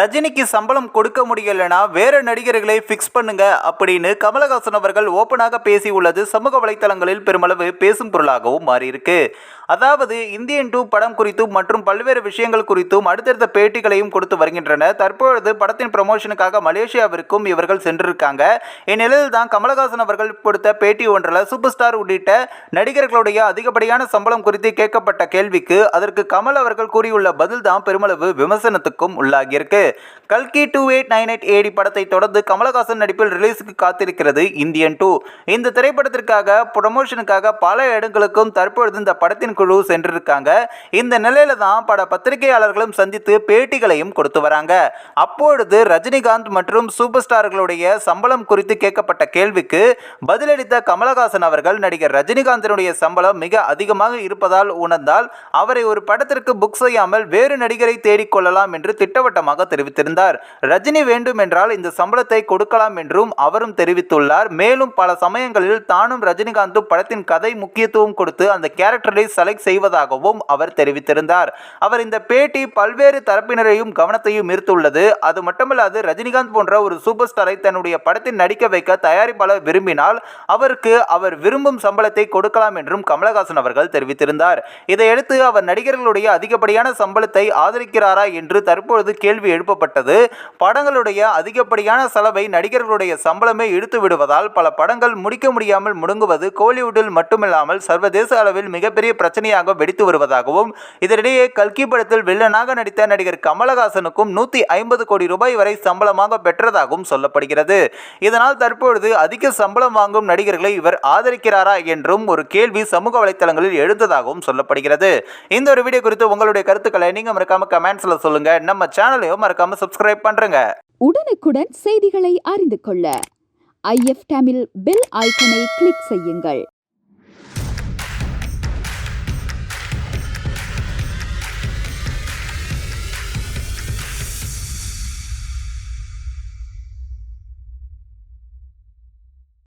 ரஜினிக்கு சம்பளம் கொடுக்க முடியலனா வேற நடிகர்களை ஃபிக்ஸ் பண்ணுங்க அப்படின்னு கமலஹாசன் அவர்கள் ஓப்பனாக பேசியுள்ளது. சமூக வலைத்தளங்களில் பெருமளவு பேசும் பொருளாகவும் மாறியிருக்கு. அதாவது இந்தியன் டூ படம் குறித்தும் மற்றும் பல்வேறு விஷயங்கள் குறித்தும் அடுத்தடுத்த பேட்டிகளையும் கொடுத்து வருகின்றனர். தற்பொழுது படத்தின் ப்ரமோஷனுக்காக மலேசியாவிற்கும் இவர்கள் சென்றிருக்காங்க. இந்நிலையில் தான் கமலஹாசன் அவர்கள் கொடுத்த பேட்டி ஒன்றில் சூப்பர் ஸ்டார் உள்ளிட்ட நடிகர்களுடைய அதிகப்படியான சம்பளம் குறித்து கேட்கப்பட்ட கேள்விக்கு அதற்கு கமல் அவர்கள் கூறியுள்ள பதில் தான் பெருமளவு விமர்சனத்துக்கும் உள்ளாகியிருக்கு. கல்கி two eight nine eight AD படத்தை தொடர்ந்து கமலஹாசன் நடிப்பில் ரிலீஸுக்கு காத்திருக்கிறது இந்தியன் டூ. இந்த திரைப்படத்திற்காக ப்ரொமோஷனுக்காக பல இடங்களுக்கும் தற்பொழுது இந்த படத்தின் குழு சென்றிருக்காங்க. இந்த நிலையில தான் பட பத்திரிகையாளர்களும் சந்தித்து பேட்டிகளையும் கொடுத்து வராங்க. அப்பொழுது ரஜினிகாந்த் மற்றும் சூப்பர் ஸ்டார்களுடைய சம்பளம் குறித்து கேட்கப்பட்ட கேள்விக்கு பதிலளித்த கமலஹாசன் அவர்கள் நடிகர் ரஜினிகாந்தினுடைய சம்பளம் மிக அதிகமாக இருப்பதால் உணர்ந்தால் அவரை ஒரு படத்திற்கு புக் செய்யாமல் வேறு நடிகரை தேடிக்கொள்ளலாம் என்று திட்டவட்டமாக தெரிவித்திருந்தார். ரஜினி வேண்டும் என்றால் இந்த சம்பளத்தை கொடுக்கலாம் என்றும் அவரும் தெரிவித்துள்ளார். மேலும் பல சமயங்களில் தானும் ரஜினிகாந்தும் படத்தின் கதை முக்கியத்துவம் கொடுத்து அந்த கேரக்டரை செலக்ட் செய்வதாகவும் அவர் தெரிவித்திருந்தார். அவர் இந்த பேட்டி பல்வேறு தரப்பினரையும் கவனத்தையும் ஈர்த்துள்ளது. அது மட்டுமல்லாது ரஜினிகாந்த் போன்ற ஒரு சூப்பர் ஸ்டாரை தன்னுடைய படத்தில் நடிக்க வைக்க தயாரிப்பாளர் விரும்பினால் அவருக்கு அவர் விரும்பும் சம்பளத்தை கொடுக்கலாம் என்றும் கமலஹாசன் அவர்கள் தெரிவித்திருந்தார். இதையடுத்து அவர் நடிகர்களுடைய அதிகப்படியான சம்பளத்தை ஆதரிக்கிறாரா என்று தற்பொழுது கேள்வி எழுப்பப்பட்டது படங்களுடைய அதிகப்படியான செலவை நடிகர்களுடைய சம்பளமே இழுத்து விடுவதால் பல படங்கள் முடிக்க முடியாமல் முடங்குவது கோலிவுட்டில் மட்டுமில்லாமல் சர்வதேச அளவில் மிகப்பெரிய பிரச்சனையாக வெடித்து வருவதாகவும் இதனிடையே கல்கி படத்தில் வில்லனாக நடித்த நடிகர் கமலஹாசனுக்கும் நூற்றி ஐம்பது கோடி ரூபாய் வரை சம்பளமாக பெற்றதாகவும் சொல்லப்படுகிறது. இதனால் தற்பொழுது அதிக சம்பளம் வாங்கும் நடிகர்களை இவர் ஆதரிக்கிறாரா என்றும் ஒரு கேள்வி சமூக வலைத்தளங்களில் எழுந்ததாகவும் சொல்லப்படுகிறது. இந்த ஒரு வீடியோ குறித்து உங்களுடைய கருத்துக்களை நீங்க மறக்காம கமெண்ட்ஸ்ல சொல்லுங்க. நம்ம சேனலையும் மறக்காம சப்ஸ்கிரைப் பண்றேங்க. உடனுக்குடன் செய்திகளை அறிந்து கொள்ள. ஐஎஃப் டேமில் பெல் ஐக்கனை கிளிக் செய்யுங்கள்.